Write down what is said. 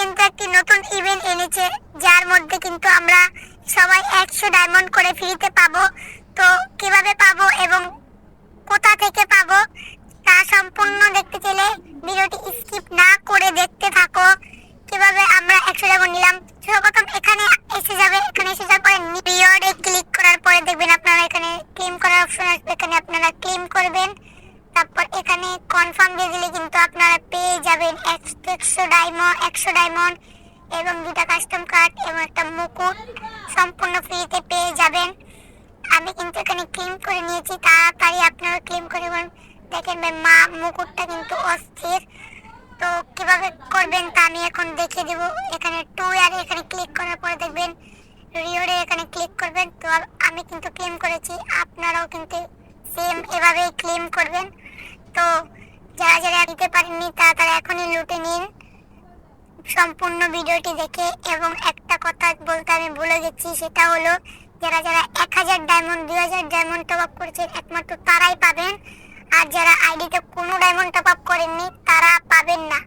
কিন্তু একটি নতুন ইভেন্ট এনেছে, যার মধ্যে কিন্তু আমরা সবাই একশো ডায়মন্ড করে ফ্রিতে পাবো। তো কীভাবে পাবো এবং কোথা থেকে পাবো তা সম্পূর্ণ দেখতে চাইলে ভিডিওটি স্কিপ না করে দেখতে থাকো। কীভাবে আমরা একশো ডায়মন্ড নিলাম? সর্বপ্রথম এখানে এসে যাবে, এখানে এসে যাওয়ার পরে পিরিয়ডে ক্লিক করার পরে দেখবেন আপনারা এখানে ক্লেম করার অপশন আসবে। এখানে আপনারা ক্লেম করবেন। তারপর এখানে কনফার্ম দিয়ে কিন্তু আপনারা পেয়ে যাবেন একশো ডায়মন্ড একশো ডায়মন্ড এবং দুটা কাস্টম কার্ড এবং একটা মুকুট। সম্পূর্ণ ফ্রিতে পেয়ে যাবেন। আমি কিন্তু এখানে ক্লেম করে নিয়েছি, তাড়াতাড়ি আপনারা ক্লেম করে। দেখেন ভাই, মা, মুকুটটা কিন্তু অস্থির। তো কীভাবে করবেন তা আমি এখন দেখিয়ে দেবো। এখানে টু আর এখানে ক্লিক করার পরে দেখবেন রিওরে এখানে ক্লিক করবেন। তো আমি কিন্তু ক্লেম করেছি, আপনারাও কিন্তু সেম এভাবে ক্লেম করবেন। তো যারা যারা দিতে পারেননি, তারা তারা এখনই লুটে নিন। সম্পূর্ণ ভিডিওটি দেখে এবং একটা কথা বলতে আমি ভুলে গেছি, সেটা হলো যারা যারা এক হাজার ডায়মন্ড দুই হাজার ডায়মন্ড টপ আপ করেছেন, একমাত্র তারাই পাবেন। আর যারা আইডিতে কোনো ডায়মন্ড টপ আপ করেননি, তারা পাবেন না।